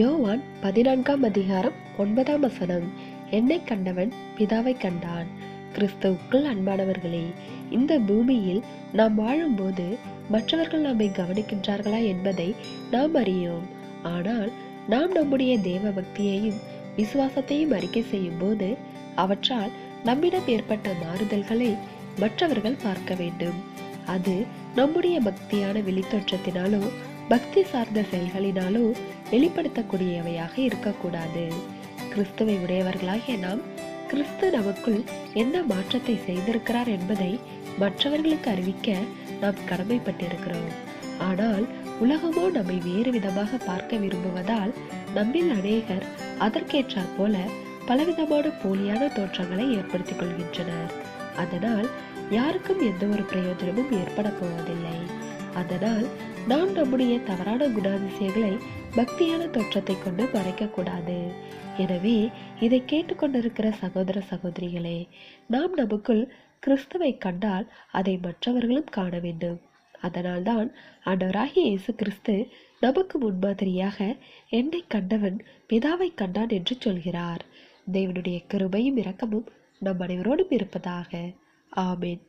யோவான் பதினான்காம் அதிகாரம் ஒன்பதாம் வசனம். என்னை கண்டவன் பிதாவை கண்டான். கிறிஸ்துவுக்குள் அன்பானவர்களே இந்த பூமியில் நாம் வாழும்போது மற்றவர்கள் நம்மை கவனிக்கின்றார்களா என்பதை நாம் அறியோம். ஆனால் நாம் நம்முடைய தேவ பக்தியையும் விசுவாசத்தையும் அறிக்கை செய்யும் போது அவற்றால் நம்மிடம் ஏற்பட்ட மாறுதல்களை மற்றவர்கள் பார்க்க வேண்டும். அது நம்முடைய பக்தியான வெளித்தோற்றத்தினாலோ பக்தி சார்ந்த செயல்களினாலோ வெளிப்படுத்தக்கூடியவையாக இருக்கக்கூடாது. கிறிஸ்துவை உடையவர்களாகிய நாம் கிறிஸ்து நமக்குள் என்ன மாற்றத்தை செய்திருக்கிறார் என்பதை மற்றவர்களுக்கு அறிவிக்க நாம் கடமைப்பட்டிருக்கிறோம். ஆனால் உலகமோ நம்மை வேறு விதமாக பார்க்க விரும்புவதால் நம்மில் அநேகர் அதற்கேற்றாற் போல பலவிதமான போலியான தோற்றங்களை ஏற்படுத்திக் கொள்கின்றனர். அதனால் யாருக்கும் எந்த ஒரு பிரயோஜனமும் ஏற்பட போவதில்லை. அதனால் நாம் நம்முடைய தவறான குணாதிசயங்களை பக்தியான தோற்றத்தை கொண்டு மறைக்கக்கூடாது எனவே இதை கேட்டுக்கொண்டிருக்கிற சகோதர சகோதரிகளே நாம் நமக்குள் கிறிஸ்துவை கண்டால் அதை மற்றவர்களும் காண வேண்டும். அதனால்தான் ஆண்டவராகிய இயேசு கிறிஸ்து நமக்கு முன்மாதிரியாக என்னை கண்டவன் பிதாவை கண்டான் என்று சொல்கிறார். தேவனுடைய கிருபையும் இரக்கமும் நம் அனைவரோடும் இருப்பதாக. ஆமேன்.